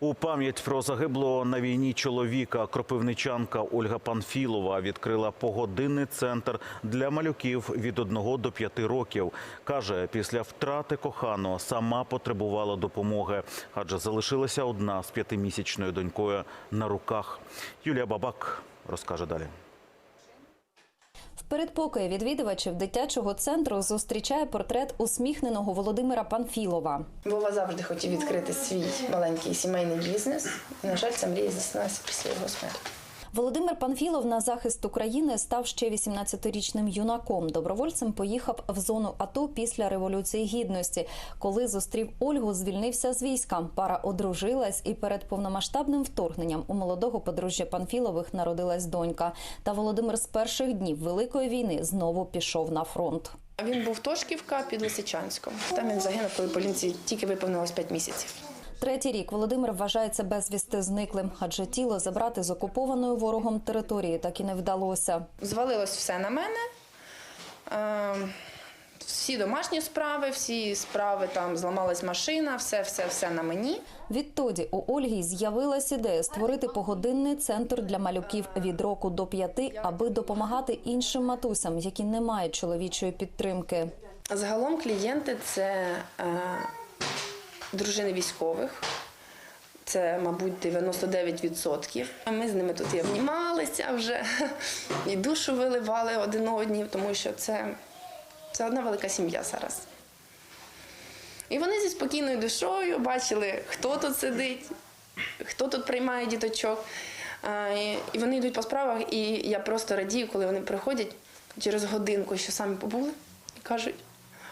У пам'ять про загиблого на війні чоловіка кропивничанка Ольга Панфілова відкрила погодинний центр для малюків від 1 до 5 років. Каже, після втрати коханого сама потребувала допомоги, адже залишилася одна з п'ятимісячною донькою на руках. Юлія Бабак розкаже далі. Передпокої відвідувачів дитячого центру зустрічає портрет усміхненого Володимира Панфілова. Вова завжди хотів відкрити свій маленький сімейний бізнес. На жаль, ця мрія здійснилася після його смерті. Володимир Панфілов на захист України став ще 18-річним юнаком. Добровольцем поїхав в зону АТО після революції гідності. Коли зустрів Ольгу, звільнився з війська. Пара одружилась, і перед повномасштабним вторгненням у молодого подружжя Панфілових народилась донька. Та Володимир з перших днів великої війни знову пішов на фронт. Він був Тошківка під Лисичанськом. Там він загинув, коли поліції тільки виповнилось 5 місяців. Третій рік Володимир вважається безвісти зниклим, адже тіло забрати з окупованої ворогом території так і не вдалося. Звалилось все на мене. Е, всі домашні справи, всі справи там зламалась машина, все, все, все на мені. Відтоді у Ольги з'явилась ідея створити погодинний центр для малюків від року до п'яти, аби допомагати іншим матусям, які не мають чоловічої підтримки. Загалом клієнти це е, дружини військових. Це, мабуть, 99%. Ми з ними тут і обнімалися вже, і душу виливали один одні, тому що це, це одна велика сім'я зараз. І вони зі спокійною душою бачили, хто тут сидить, хто тут приймає діточок. І- вони йдуть по справах, і я просто радію, коли вони приходять через годинку, що самі побули, і кажуть: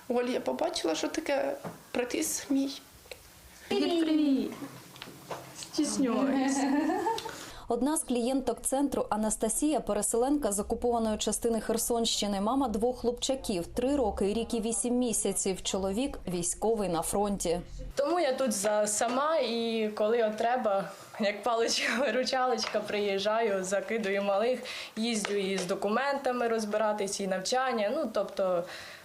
Оль, я побачила, що таке братись мій. Одна з клієнток центру Анастасія, переселенка з окупованої частини Херсонщини, мама двох хлопчаків, три роки, рік і вісім місяців. Чоловік військовий на фронті. Тому я тут за сама, і коли от треба, як паличка-виручалочка, приїжджаю, закидую малих, їздю і з документами розбиратись, і навчання. Ну тобто,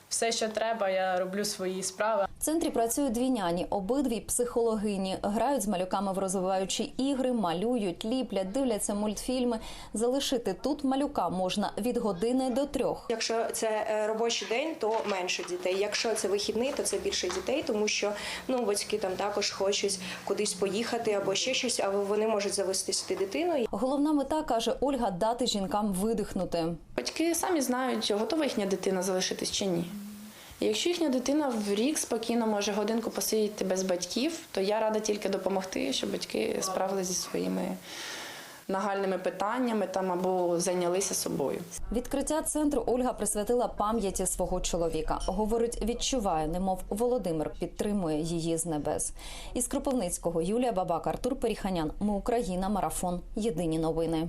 все, що треба, я роблю свої справи. В центрі працюють дві няні, обидві психологині. Грають з малюками в розвиваючі ігри, малюють, ліплять, дивляться мультфільми. Залишити тут малюка можна від години до трьох. Якщо це е, робочий день, то менше дітей. Якщо це вихідний, то це більше дітей, тому що ну батьки там також хочуть кудись поїхати або ще щось, або вони можуть завести сюди дитину. Головна мета каже Ольга дати жінкам видихнути. Батьки самі знають, готова їхня дитина залишитись чи ні. Якщо їхня дитина в рік спокійно може годинку посидіти без батьків, то я рада тільки допомогти, щоб батьки справилися зі своїми нагальними питаннями там або зайнялися собою. Відкриття центру Ольга присвятила пам'яті свого чоловіка. Говорить, відчуває, немов Володимир підтримує її з небес. Із Кропивницького Юлія Бабак, Артур Періханян. Ми Україна. Марафон. Єдині новини.